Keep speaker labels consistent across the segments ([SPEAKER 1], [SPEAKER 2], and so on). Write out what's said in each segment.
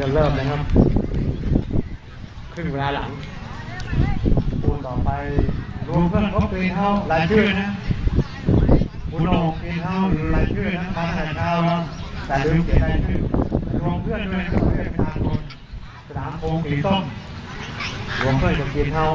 [SPEAKER 1] จะเริ่มนะครับ ครึ่งเวลาหลังพูดต่อไปรวมเพื่อนครบปีเท่ารายชื่อนะคุณโองปีเท่ารายชื่อนะมาตั้งแต่เช้าแต่ลืมเขียนรายชื่อรวมเพื่อนด้วยนะครับเพื่อนเป็นทางคนสนามโคงสีส้มรวมเพื่อนกับปีเท่า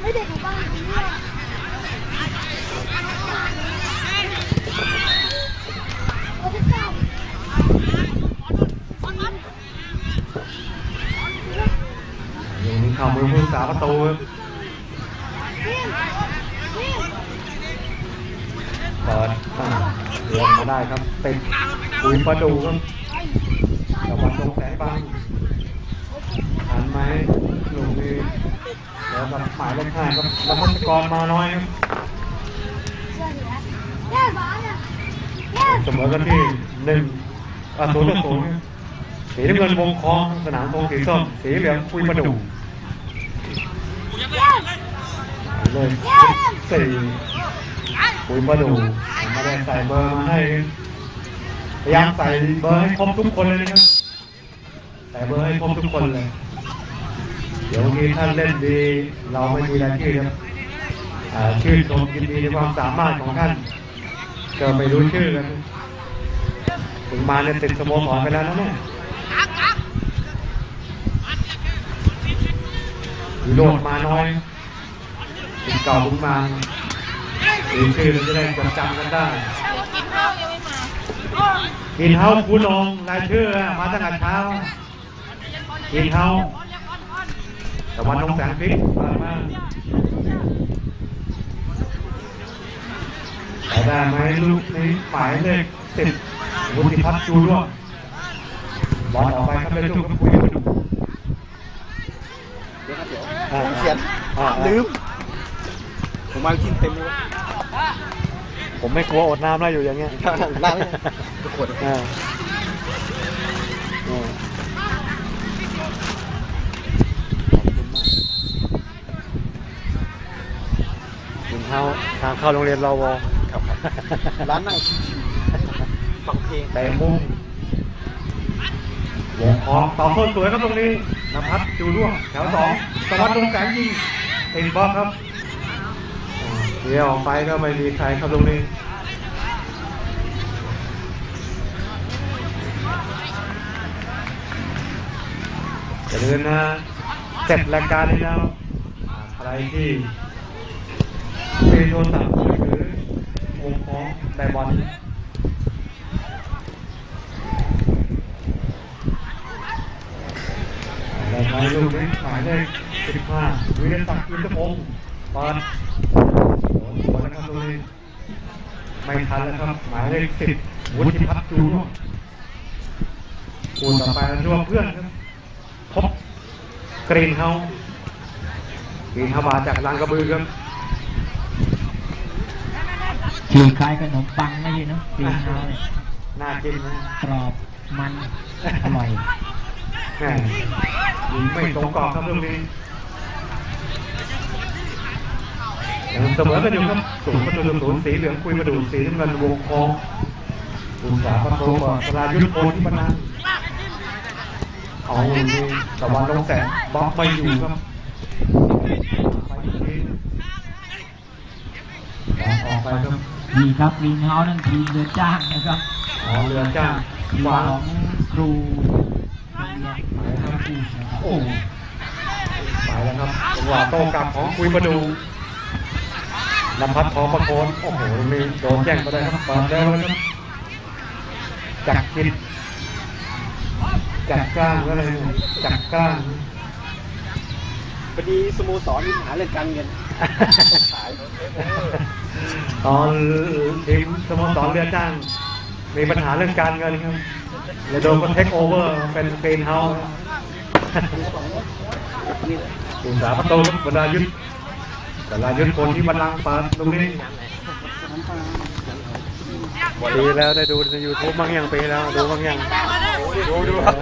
[SPEAKER 2] ไม่ได้อยู่บ้านนี่หรอกโอ้ยเจ้า
[SPEAKER 1] อย่างนี้เข้ามือผู้สาประตู ครับ
[SPEAKER 2] นี่นี่
[SPEAKER 1] เปิดอ่าเลี้ยงมาได้ครับติดคุยประดูครับตะวันตรงแสงบางหันไหมลูกนี้แล้วกับหมายเลขห้าครับแล้วพัศกรมาน้อยครับ
[SPEAKER 2] เส
[SPEAKER 1] มอกันที่หนึ่งอ่าศูนย์ต่อศูนย์สีน้ำเงินวงคลองสนามโพงสีส้มสีเหลืองคุยประดู่
[SPEAKER 2] แย่
[SPEAKER 1] เลยสี่คุยประดูม่ได้ใส่เบอร์มาให้พยายามใส่เบอร์ให้ครบทุกคนเลยนะครับใส่เบอร์ให้ครบทุกคนเลย เดี๋ยวนี้ท่านเล่นดี เราไม่มีรายชื่อครับชื่อชมยินดีในความสามารถของท่านก็ไม่รู้ชื่อกันถึงมาเนี่ยติดสโมสรไปแล้วนะเนี่ยโรดมาน้อย เก่าบุงมาดีชื่อเราจะได้จดจำกันได้กินเท้าคุณองรายชื่อมาตั้งแต่เช้ากินเท้าแต่วันน้องแสงพริกมามาแต่ได้ไหมลูกนี้หมายเลขสิบวุฒิพัฒน์จูร่วงบอลออกไปครับเลยลูกคุยมาดู
[SPEAKER 3] เดี๋ยวครับเดี๋ยว
[SPEAKER 1] อ่า
[SPEAKER 3] ต้องเขียนลืม ผมมากินเต็มเลย
[SPEAKER 1] ผมไม่กลัวอดน้ำแล้วอยู่อย่างเงี้ย
[SPEAKER 3] น้ำไม่ได้ทุกคน
[SPEAKER 1] อ่าอ่าขอบคุณมากกินข้าวทางเข้าโรงเรียนรอวอ
[SPEAKER 3] ครับครับร้านนั่งชิวๆฟังเพลง
[SPEAKER 1] แต่มุมวงของต่อโคตรสวยครับตรงนี้นภัสจูร่วงแถวสองตะวันตรงแสงยิงเป็นบอลครับอ่า เดี๋ยวออกไปก็ไม่มีใครครับตรงนี้อย่าลืมนะเสร็จรายการนี้แล้วอ่าใครที่เป็นโทรศัพท์มือถือวงของไดบอลแล้วใช้ลูกนี้หมายเลขสิบห้าวิเดนศักดิ์อินทพงศ์บอล โอ้โหแล้วครับตรงนี้ไม่ทันแล้วครับ หมายเลขสิบวุฒิพัฒน์จูร่วงคูณต่อไปร่วมเพื่อนครับพบกรีนเฮากรีนเฮามาจากลางกระบือครับ
[SPEAKER 4] ชื่อคล้ายขนมปังนะพี่เนาะปีนเอาเลย
[SPEAKER 1] น่ากินนะ
[SPEAKER 4] กรอบมันอร่อย
[SPEAKER 1] แหมยิงไม่ตรงกรอบครับตรงนี้ยังเสมอกันอยู่ครับสูงประตูศูนย์สีเหลืองคุยมาดูสีน้ำเงินวงคองอุตสาหประตูก่อนสลายุทธโพธิปนันเอาลูกนี้ตะวันลงแสงบล็อกไม่อยู่ครับไปอีกทีบอลออกไปครับ
[SPEAKER 4] ดีครับกรีนเฮาส์นั่นทีมเรือจ้างนะครับ
[SPEAKER 1] อ๋อเรือจ้าง
[SPEAKER 4] ทีม
[SPEAKER 1] วาง
[SPEAKER 4] ของครูโรงเรียนนะครับพูดนะครับ
[SPEAKER 1] โอ้ไปแล้วครับจังหวะโต้กลับของคุยประดู นภัทรทองประโคนโอ้โหมีโดนแย่งไปได้ครับเปิดเร็วเลยครับจักรกิจจักรก้างก็เลยจักรก้าง
[SPEAKER 3] พอดีสโมสรมีปัญหาเรื่องการเงินขาย
[SPEAKER 1] ตอนทีมสโมสรเรือจ้าง มีปัญหาเรื่องการเงินครับเลยโดนก็เทคโอเวอร์เป็นเฟนเฮาส์
[SPEAKER 3] นี่
[SPEAKER 1] อุตสาหประตูครับบรรดายุทธ บรรดายุทธคนที่บัลลังก์เปิดตรงนี้ปีแล้วได้ดูใน YouTube บ้างยังปีแล้วดูบ้างยัง
[SPEAKER 3] ดูดูครับ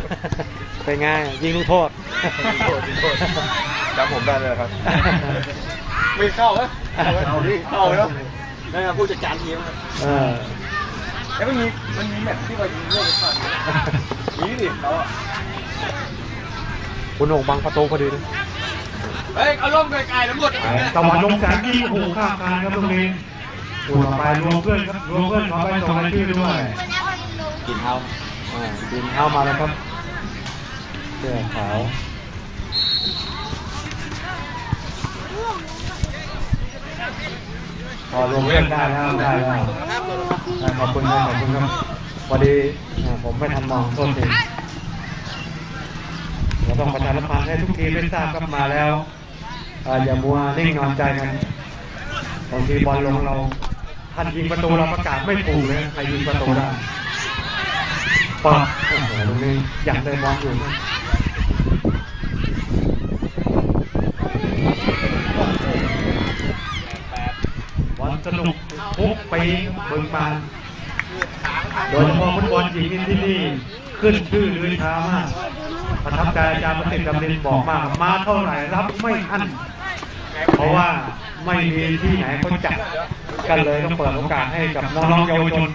[SPEAKER 1] เป็นไงยิงลูกโทษ
[SPEAKER 3] จำผมได้เลยครับไม่เข้าเหรอเข้าดิเข้าแล้วนั่นครับผู้จัดการทีมครับ
[SPEAKER 1] เออ
[SPEAKER 3] แล้วมันมีมันมีแมตช์ที่ว่ายิงเรื่องไปก่อนนี่ดิเราอะ
[SPEAKER 1] คุณโหน่งบังประตูพอดีนะ
[SPEAKER 3] เฮ้ยเอาล่มไกลๆแล้วหมด
[SPEAKER 1] ตะวันลงแสงยิงโอ้โหข้ามกลางครับตรงนี้ตัวต่อไปรวมเพื่อนครับรวมเพื่อนขอไปส่งรายชื่อด้วย
[SPEAKER 3] กินเท้า
[SPEAKER 1] อ่าดินเข้ามาแล้วครับเสื้อขาวพอรวมเพื่อนได้แล้วได้แล้วอ่าขอบคุณครับขอบคุณครับพอดีอ่าผมไม่ทันมองโทษทีเราต้องประชาสัมพันธ์ให้ทุกทีมได้ทราบครับมาแล้วอ่า อย่ามัวนิ่งนอนใจกันบางทีบอลลงเราท่านยิงประตูเราประกาศไม่ถูกเลยใครยิงประตูได้ปอบโอ้โหตรงนี้อยากได้บอลอยู่นะบอลสนุกทุกปีเบิ่งบานโดยเฉพาะฟุตบอลหญิงที่นี่ขึ้นชื่อลือชามากประทับใจอาจารย์ประสิทธิ์ดำรินบอกมาก มาเท่าไหร่รับไม่อั้น เพราะว่าไม่มีที่ไหนเขาจัดกันเลยต้องเปิดโอกาสให้กับน้องๆเยาวชน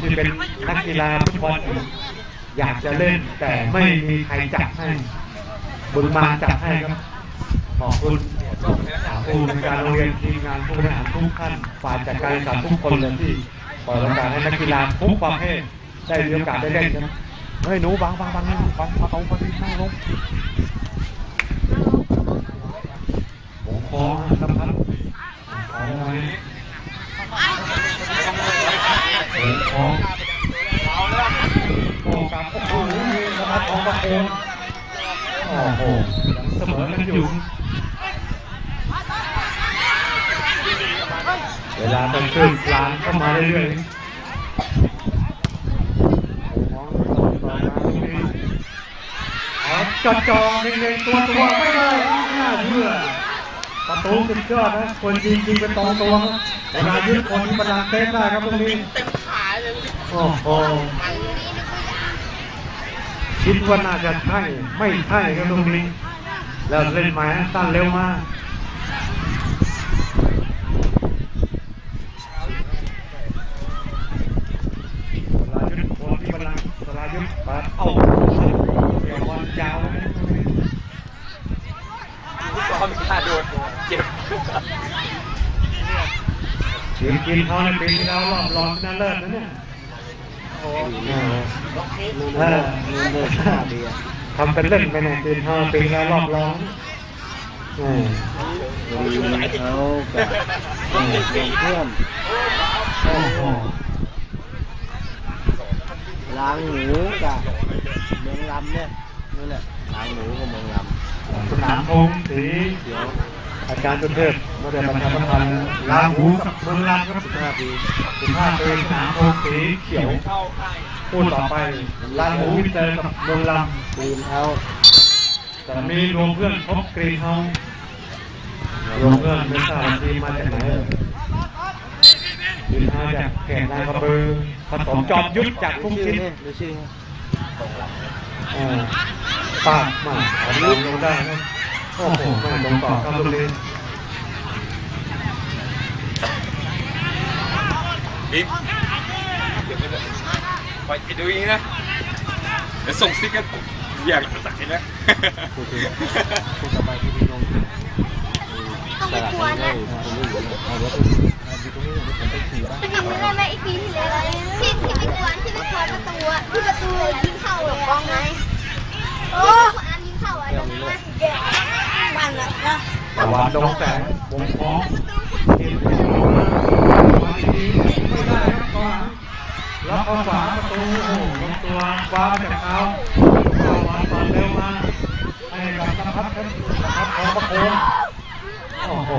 [SPEAKER 1] ที่เป็นนักกีฬาฟุตบอลอยู่อยากจะเล่นแต่ไม่มีใครจัดให้บุญมาจัดให้ครับขอบคุณผู้ในการโรงเรียนทีมงานผู้บริหารทุกท่านฝ่ายจัดการแข่งขันทุกคนเลยที่เปิดโอกาสให้นักกีฬาทุกประเภทได้มีโอกาสได้เล่นครับเฮ้ยหนูบังบังบังบังบังประตูพอดีนั่งลง โอ้โหครับครับขอหน่อยโอ้โหโอ้กับโอ้โหนะครับทองประโคนโอ้โหยังเสมอกันอยู่เวลาต้องขึ้นลานเข้ามาเรื่อยๆโอ้โหต่อมาตรงนี้เอาจอจอเล็งๆตัวตัวไม่ได้ไม่น่าเชื่อ ประตูสุดยอดนะคนจริงจริงเป็นตรงตัวครับเวลายึดคนบัลลังก์เซฟได้ครับตรงนี้โอ้โหคิดว่าน่าจะใช่ไม่ใช่ครับตรงนี้แล้วเล่นไม้สั้นเร็วมากสลายุทธโคนที่บัลลังสลายุทธปาดเอ้าเดี๋ยวบอลยาว เลย
[SPEAKER 3] ซ้อมกล้าโดนเจ็บ
[SPEAKER 1] ทีมกินเขาในปีที่แล้วรอบรองชนะเลิศนะเนี่ยเออเออทำเป็นเล่นไปเนี่ยทีมเขาปีแล้วรอบรองเออ
[SPEAKER 4] เขากับเพื่อน
[SPEAKER 1] โอ้โห
[SPEAKER 4] ล้างหมูกับเมืองลำเนี่ย นั่นแหละล้างหมูกับเมืองล
[SPEAKER 1] สนามธงสีเขียวอาจารย์จุเทพมาเดินประชาสัมพันธ์ลาหูกับเมืองลำครับ15ปี15ปีสนามธงสีเขียวพูดต่อไปลาหูวิเตอร์กับเมืองลำ
[SPEAKER 4] กรีนเฮาำ
[SPEAKER 1] แต่มีรวมเพื่อนพบกรีนเฮาส์รวมเพื่อนไม่ทราบทีมมาจากไหนเอ่ยกรีนเฮาส์จากแขกนายกระบือผสมจอมยุทธจากทุ่ง
[SPEAKER 4] ชื่อ
[SPEAKER 1] ชิ้น
[SPEAKER 4] นี่ดูชื่อนี่
[SPEAKER 1] เออ ปากมาอันนี้ลงได้นะโอ้โหไม่ลงต่อครับตรงนี้
[SPEAKER 3] บิ๊กเดี๋ยวไม่ได้ไปไปดูอีกนะเดี๋ยวส่งซิกกันอยากจะตักเห็นแล้ว
[SPEAKER 4] พูดถึงพูดต่อไปที่พี่ลงตลาดนี้ได้คนรู้อยู่เอารถไปอยู่ตรงนี้เดี๋ยวผมไปขี่บ้าง
[SPEAKER 2] เป็นอย่างนี้เลยไหมไอปีที่แล้ว ที่ที่ไม่ควรที่ไม่ควรประตูอะที่ประตูยิงเข้าเลยกองไงโอ้คนอันยิงเข้าอะตรงนั้นนะแกมันอะนะ
[SPEAKER 1] ตะวันดงแสงวงคล้องเห็นมาดีๆไม่ได้ครับก่อนรับเข้าขวาประตูโอ้โหลงตัวคว้าจากเท้าตะวันต่อเร็วมาให้กับสัมพัดครับสัมพัดของประโคนโอ้โห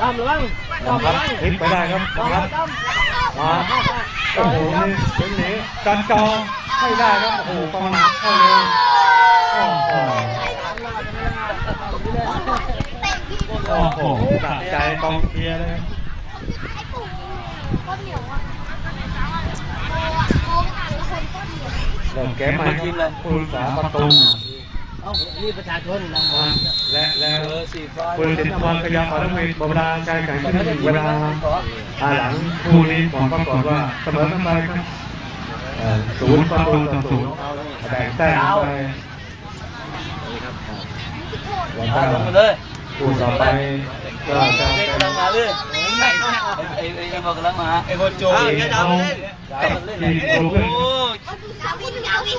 [SPEAKER 4] ตามระวัง
[SPEAKER 1] สัมพัดพลิกไปได้ครับสัมพัด มาโอ้โหนี่เป็นหนีจันจอไม่ได้ครับโอ้โหกองหลังเข้าเร็วโอ้โหโอ้โหสะใจกองเชียร์เลย
[SPEAKER 2] ไอ้ปู่ก้นเหนียวอะโอ้โหอ่านแล้วคนก้นเหนียว
[SPEAKER 1] เริ่มเกมใหม่ครับผู้รักษาประตู
[SPEAKER 4] เอ้านี่ประชาชนรางวั
[SPEAKER 1] อ่า
[SPEAKER 4] ล
[SPEAKER 1] และแล้ว
[SPEAKER 4] เออสีฟ้า
[SPEAKER 1] คุณสิทธิพรขยาขอรับมีบรรดาการแข่งขันถึงเวลาภายหลังคู่นี้ผลปรากฏว่าเสมอกันไปครับเอ่อศูนย์ประตูต่อศูนย์แบ่งแต้มไป
[SPEAKER 4] นี่ครับ
[SPEAKER 1] แล้ว
[SPEAKER 4] อ่า
[SPEAKER 1] ก็
[SPEAKER 4] ลงมาเลย
[SPEAKER 1] คู่ต่อไปก็จะเป็น
[SPEAKER 4] กำลังมาเลยไอ้ไอ้ไอ้บอกกำลังมาไอ้คนโจ
[SPEAKER 1] ทีมเขากับทีมโคเพื่อน
[SPEAKER 2] เอาพี่เอาพี่